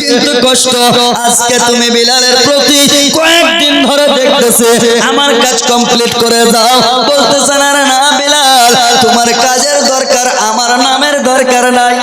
কিন্তু কষ্ট। আজকে তুমি বিলালের প্রতি কয়েকদিন ধরে দেখতেছে, আমার কাজ কমপ্লিট করে দাও। বলতেছে না, বিলাল, তোমার কাজের দরকার, আমার নামের দরকার নাই।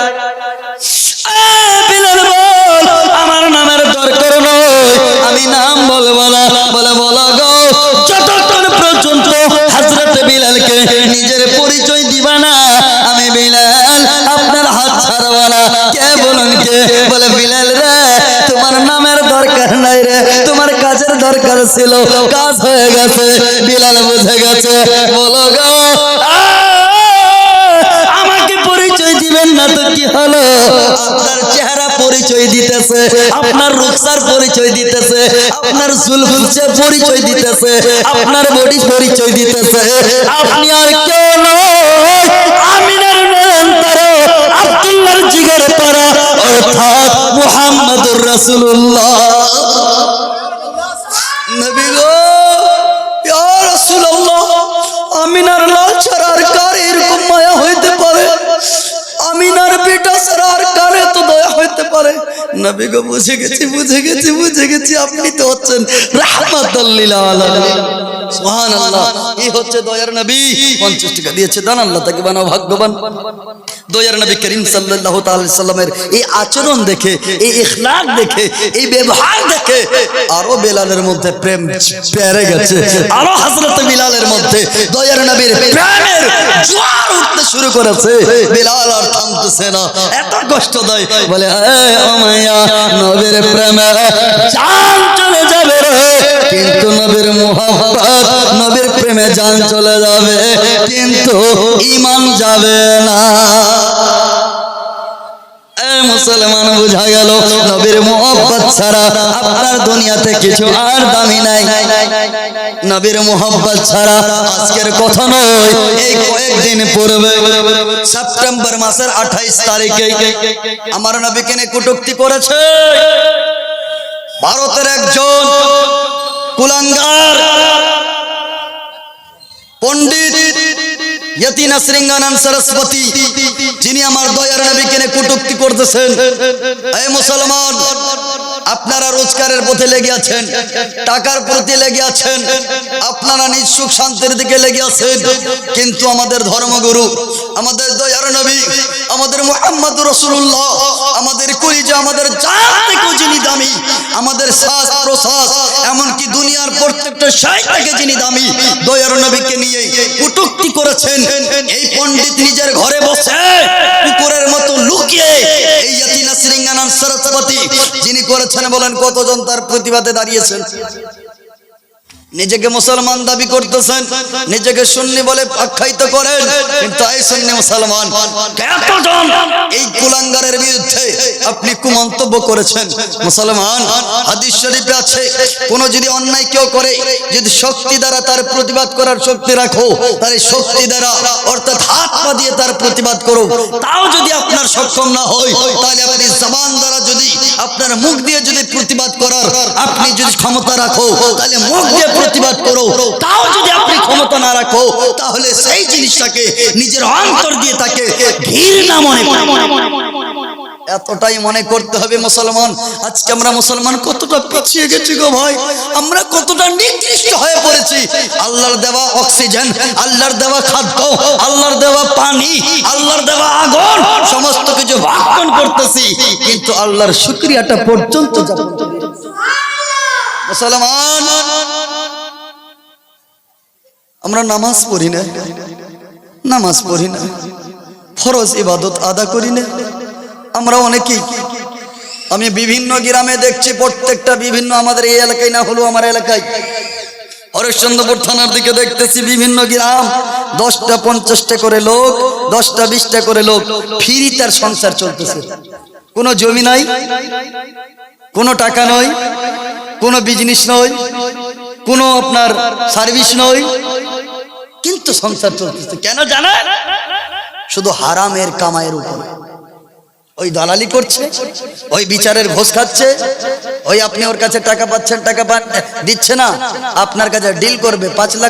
ছিল, কাজ হয়ে গেছে, বিলাল বুঝে গেছে, বলো গো আমাকে পরিচয় দিবেন না তো কি হলো? পরিচয় দিতেছে, আপনার রূপসার পরিচয় দিতেছে, আপনার পরিচয় দিতেছে, আপনার পরিচয় দিতেছে। আপনি আর কেউ জিগর অর্থাৎ মুহাম্মাদুর নবী আমিনার লাল ছাড়া কার এরকম মায়া হইতে পারে? আমিনার বেটা ছাড়া কার দয়া হইতে পারে? নবী গো, বুঝে গেছি বুঝে গেছি বুঝে গেছি, আপনি তো হচ্ছেন রাহমাতাল লিল আলামিন। সুবহানাল্লাহ, এই হচ্ছে দয়ার নবী। 50 টাকা দিয়েছে দয়ার এই আচরণ দেখে, এই দেখে, এই ব্যবহার দেখে আরও বেলালের মধ্যে প্রেম পেরে গেছে। আরও হযরত বিলালের মধ্যে দয়ার নবীর প্রেমের জোয়ার উঠতে শুরু করেছে। বিলাল আর থামতেছে না। এত কষ্ট দেয়। বলে নবীর প্রেমে জান চলে যাবে রে। কিন্তু নবীর মোহাম্মত নবীর প্রেমে জান চলে যাবে। কিন্তু ঈমান যাবে না। মুসলমান বুঝা গেল, নবীর মোহব্বত ছাড়া আপনার দুনিয়াতে কিছু আর দামি নাই। নবীর মোহব্বত ছাড়া আজকের কথা নয়, এই কয়েকদিন পূর্বে, সেপ্টেম্বর মাসের আঠাইশ তারিখে আমার নবীকে নিয়ে কটুক্তি করেছে। ভারতের একজন কুলাঙ্গার, পণ্ডিত ইয়তি নাম সরস্বতী যিনি আমার দয়ার নবীকে কুটুক্তি করতেছেন। এই মুসলমান আপনারা রোজগারের পথে লেগে আছেন, টাকার প্রতি লেগে আছেন, আপনারা নিজ সুখ শান্তির দিকে লেগে আছেন। কিন্তু আমাদের ধর্মগুরু, আমাদের দয়ার নবী, আমাদের মোহাম্মদ রসুল্লাহ আমাদের কলিজা আমাদের থেকেও যিনি দামি, আমাদের শ্বাস প্রশ্বাস এমনকি দুনিয়ার প্রত্যেকটা থেকে যিনি দামি, দয়ার নবীকে নিয়ে কটূক্তি করেছেন। এই পণ্ডিত নিজের ঘরে বসে কুকুরের মতো লুকিয়ে করেছেন বলেন কতজন তার প্রতিবাদে দাঁড়িয়েছেন? নিজেকে মুসলমান দাবি করতেছেন নিজেকে সুন্নি বলে আখ্যায়িত করেন কিন্তু এই সুন্নি মুসলমান? কতজন এই কুলাঙ্গারের বিরুদ্ধে আপনি কুমন্তব্য করেছেন। মুসলমান হাদিস শরীফে আছে কোন যদি অন্যায় কেউ করে যদি শক্তি দ্বারা তার প্রতিবাদ করার শক্তি রাখো তার এই শক্তি দ্বারা অর্থাৎ হাত পা দিয়ে তার প্রতিবাদ করো তাও যদি আপনার সক্ষম না হয় তাহলে আপনি জবান দ্বারা যদি আপনার মুখ দিয়ে যদি প্রতিবাদ করার আপনি যদি ক্ষমতা রাখো তাহলে মুখ দিয়ে প্রতিবাদ করো। তাও যদি আপনি ক্ষমতা না রাখো তাহলে সেই জিনিসটাকে নিজের অন্তর দিয়ে তাকে ঘৃণা মনে এতটাই মনে করতে হবে মুসলমান। আজকে আমরা মুসলমান কতটা পিছিয়ে গেছি গো ভাই? আমরা কতটা নিকৃষ্ট হয়ে পড়েছি। আল্লাহর দেওয়া অক্সিজেন আল্লাহর দেওয়া খাদ্য আল্লাহর দেওয়া পানি আল্লাহর দেওয়া আগুন সমস্ত কিছু ভক্ষণ করতেছি। কিন্তু আল্লাহর শুক্রিয়াটা পর্যন্ত না। মুসলমান আমরা নামাজ পড়ি না। নামাজ পড়ি না। ফরজ ইবাদত আদা করি না। আমরা অনেকেই, আমি বিভিন্ন গ্রামে দেখছি প্রত্যেকটা বিভিন্ন আমাদের এই এলাকায় না হলেও আমার এলাকায়। হরিশ্চন্দ্রপুর থানার দিকে দেখতেছি বিভিন্ন গ্রাম, দশটা, পঞ্চাশটা করে লোক, দশটা, বিশটা করে লোক, ফ্রি তার সংসার চলতেছে। কোনো জমি নাই, কোনো টাকা নয়, কোনো বিজনেস নয়। কোনো আপনার সার্ভিস নই কিন্তু সংসার চলতেছে। কেন জানেন শুধু হারামের কামায়ের উপরে। ওই দালালি করছে, ওই বিচারের ঘোষ খাচ্ছে, ওই আপনি ওর কাছে টাকা পাচ্ছেন, টাকা দিচ্ছে না। আপনার কাছে ডিল করবে, পাঁচ লাখ